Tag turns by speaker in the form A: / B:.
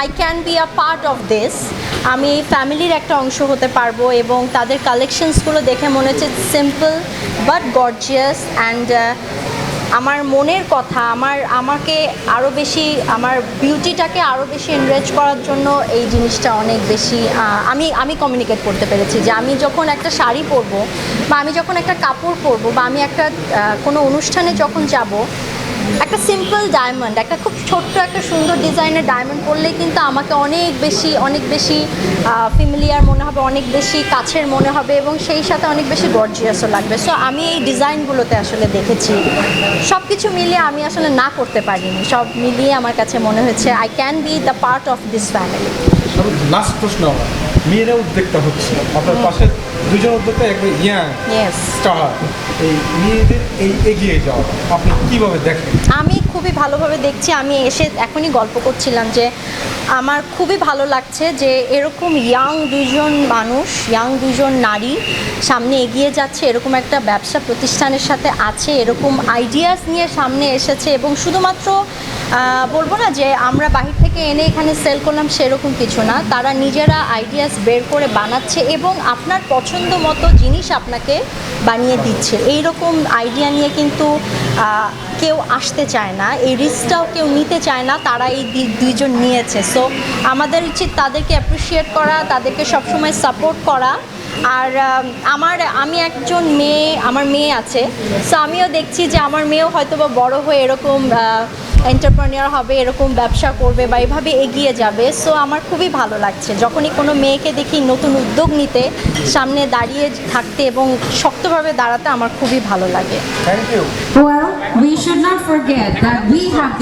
A: I can be a part of this আমি এই ফ্যামিলির একটা অংশ হতে পারব এবং তাদের কালেকশনসগুলো দেখে মনে হচ্ছে সিম্পল বাট গর্জিয়াস অ্যান্ড আমার মনের কথা, আমার, আমাকে আরও বেশি, আমার বিউটিটাকে আরও বেশি এনরিচ করার জন্য এই জিনিসটা অনেক বেশি আমি আমি কমিউনিকেট করতে পেরেছি যে আমি যখন একটা শাড়ি পরবো বা আমি যখন একটা কাপড় পরবো বা আমি একটা কোনো অনুষ্ঠানে যখন যাব একটা সিম্পল ডায়মন্ড একটা খুব ছোট্ট একটা সুন্দর ডিজাইনের ডায়মন্ড পরলেই কিন্তু আমাকে অনেক বেশি অনেক বেশি ফ্যামিলিয়ার মনে হবে অনেক বেশি কাছের মনে হবে এবং সেই সাথে অনেক বেশি গর্জিয়াসও লাগবে। সো আমি এই ডিজাইনগুলোতে আসলে দেখেছি। সব কিছু মিলিয়ে আমি আসলে না করতে পারিনি। সব মিলিয়ে আমার কাছে মনে হয়েছে I can be the part of this family
B: last প্রশ্ন মেয়েরা উদ্যোক্তা হচ্ছে। আপনার পাশে দুজন উদ্যোক্তা ইয়াং স্টার। এই মেয়েদের এই এগিয়ে যাওয়া। আপনি কীভাবে দেখেন?
A: আমি খুবই ভালোভাবে দেখছি, আমি এসে এখনই গল্প করছিলাম যে আমার খুবই ভালো লাগছে যে এরকম ইয়াং দুজন মানুষ ইয়াং দুজন নারী সামনে এগিয়ে যাচ্ছে, এরকম একটা ব্যবসা প্রতিষ্ঠানের সাথে আছে, এরকম আইডিয়াস নিয়ে সামনে এসেছে এবং শুধুমাত্র বলব না যে আমরা বাহির থেকে এনে এখানে সেল করলাম সেরকম কিছু না। তারা নিজেরা আইডিয়াস বের করে বানাচ্ছে এবং আপনার পছন্দ মতো জিনিস আপনাকে বানিয়ে দিচ্ছে। এই রকম আইডিয়া নিয়ে কিন্তু কেউ আসতে চায় না, এই রিস্কটাও কেউ নিতে চায় না, তারা এই দুইজন নিয়েছে। সো আমাদের উচিত তাদেরকে অ্যাপ্রিসিয়েট করা, তাদেরকে সবসময় সাপোর্ট করা। আর আমার, আমি একজন মেয়ে, আমার মেয়ে আছে। সো আমিও দেখছি যে আমার মেয়েও হয়তো বা বড় হয়ে এরকম এন্টারপ্রেনিয়ার হবে এরকম ব্যবসা করবে বা এভাবে এগিয়ে যাবে। সো আমার খুবই ভালো লাগছে। যখনই কোনো মেয়েকে দেখি নতুন উদ্যোগ নিতে সামনে দাঁড়িয়ে থাকতে এবং শক্তভাবে দাঁড়াতে আমার খুবই ভালো লাগে।